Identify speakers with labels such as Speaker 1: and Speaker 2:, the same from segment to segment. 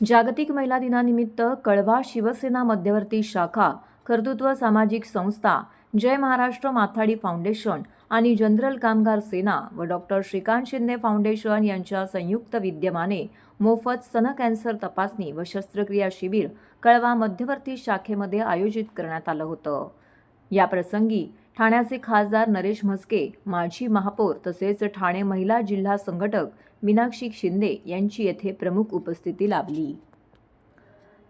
Speaker 1: जागतिक महिला दिनानिमित्त कळवा शिवसेना मध्यवर्ती शाखा कर्तृत्व सामाजिक संस्था जय महाराष्ट्र माथाडी फाउंडेशन आणि जनरल कामगार सेना व डॉक्टर श्रीकांत शिंदे फाउंडेशन यांच्या संयुक्त विद्यमाने मोफत स्तन कॅन्सर तपासणी व शस्त्रक्रिया शिबिर कळवा मध्यवर्ती शाखेमध्ये आयोजित करण्यात आलं होतं. या प्रसंगी ठाण्याचे खासदार नरेश म्हस्के माजी महापौर तसेच ठाणे महिला जिल्हा संघटक मीनाक्षी शिंदे यांची येथे प्रमुख उपस्थिती लाभली.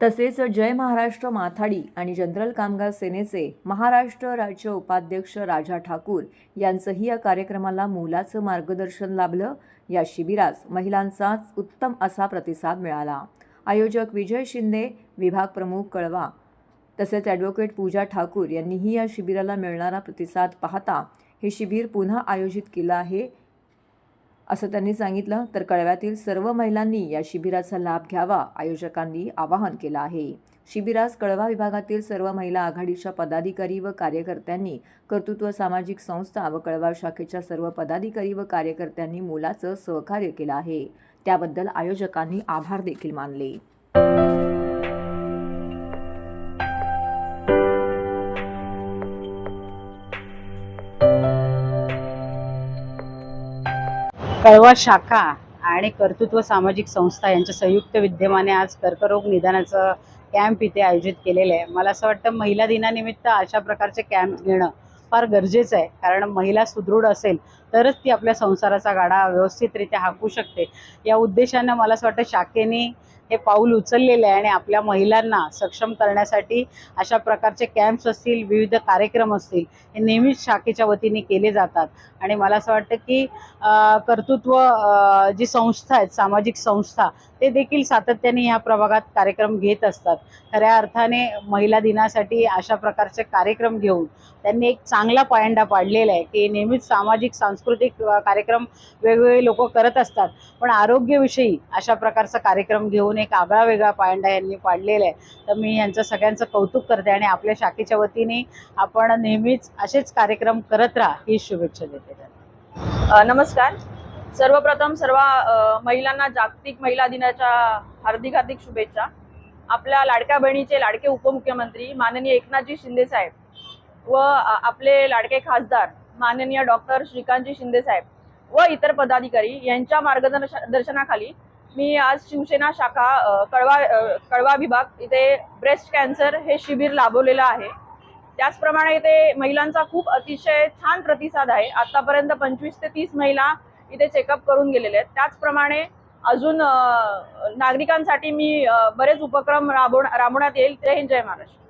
Speaker 1: तसेच जय महाराष्ट्र माथाडी आणि जनरल कामगार सेनेचे महाराष्ट्र राज्य उपाध्यक्ष राजा ठाकूर यांचंही या कार्यक्रमाला मोलाचं मार्गदर्शन लाभलं. या शिबिरास महिलांचाच उत्तम असा प्रतिसाद मिळाला. आयोजक विजय शिंदे विभाग प्रमुख कळवा तसेच ॲडव्होकेट पूजा ठाकूर यांनीही या शिबिराला मिळणारा प्रतिसाद पाहता हे शिबिर पुन्हा आयोजित केलं आहे. असं त्यांनी सांगितलं. तर कळव्यातील सर्व महिलांनी या शिबिराचा लाभ घ्यावा आयोजकांनी आवाहन केलं आहे. शिबिरास कळवा विभागातील सर्व महिला आघाडीच्या पदाधिकारी व कार्यकर्त्यांनी कर्तृत्व सामाजिक संस्था व कळवा शाखेच्या सर्व पदाधिकारी व कार्यकर्त्यांनी मोलाचं सहकार्य केलं आहे. त्याबद्दल आयोजकांनी आभार देखील मानले.
Speaker 2: कळवा शाखा आणि कर्तृत्व सामाजिक संस्था यांच्या संयुक्त विद्यमाने आज कर्करोग निदानाचं कॅम्प इथे आयोजित केलेलं आहे. मला असं वाटतं महिला दिनानिमित्त अशा प्रकारचे कॅम्प घेणं फार गरजेचं आहे. कारण महिला सुदृढ असेल तरच ती आपल्या संसाराचा गाडा व्यवस्थितरित्या हाकू शकते. या उद्देशानं मला असं वाटतं शाखेने हे पाऊल उचललेलं आहे आणि आपल्या महिलांना सक्षम करण्यासाठी अशा प्रकारचे कॅम्प्स असतील विविध कार्यक्रम असतील हे नेहमीच शाखेच्या वतीने केले जातात. आणि मला असं वाटतं की कर्तृत्व जी संस्था आहेत सामाजिक संस्था ते देखील सातत्याने ह्या प्रभागात कार्यक्रम घेत असतात. खऱ्या अर्थाने महिला दिनासाठी अशा प्रकारचे कार्यक्रम घेऊन त्यांनी एक चांगला पायंडा पाडलेला आहे की नेहमीच सामाजिक सांस्कृतिक कार्यक्रम वेगवेगळे लोक करत असतात. पण आरोग्यविषयी अशा प्रकारचा कार्यक्रम घेऊन एक आगळा वेगळा पायंडा यांनी पाडलेला आहे. तर मी यांचं सगळ्यांचं कौतुक करते आणि आपल्या शाखेच्या वतीने आपण नेहमीच असेच कार्यक्रम करत राहा ही शुभेच्छा देते
Speaker 3: नमस्कार. सर्वप्रथम सर्व महिलांना जागतिक महिला दिनाच्या हार्दिक हार्दिक शुभेच्छा. आपल्या लाडक्या बहिणीचे लाडके उपमुख्यमंत्री माननीय एकनाथजी शिंदे साहेब व आपले लाडके खासदार माननीय डॉक्टर श्रीकांतजी शिंदे साहेब व इतर पदाधिकारी यांच्या मार्गदर्शनाखाली मी आज शिवसेना शाखा कळवा कळवा विभाग इथे ब्रेस्ट कॅन्सर हे शिबिर लाभवलेलं आहे. त्याचप्रमाणे इथे महिलांचा खूप अतिशय छान प्रतिसाद आहे. आतापर्यंत पंचवीस ते तीस महिला इथे चेकअप करून गेलेले आहेत. त्याचप्रमाणे अजून नागरिकांसाठी मी बरेच उपक्रम राबवण राबवण्यात येईल. जय हिंद जय महाराष्ट्र.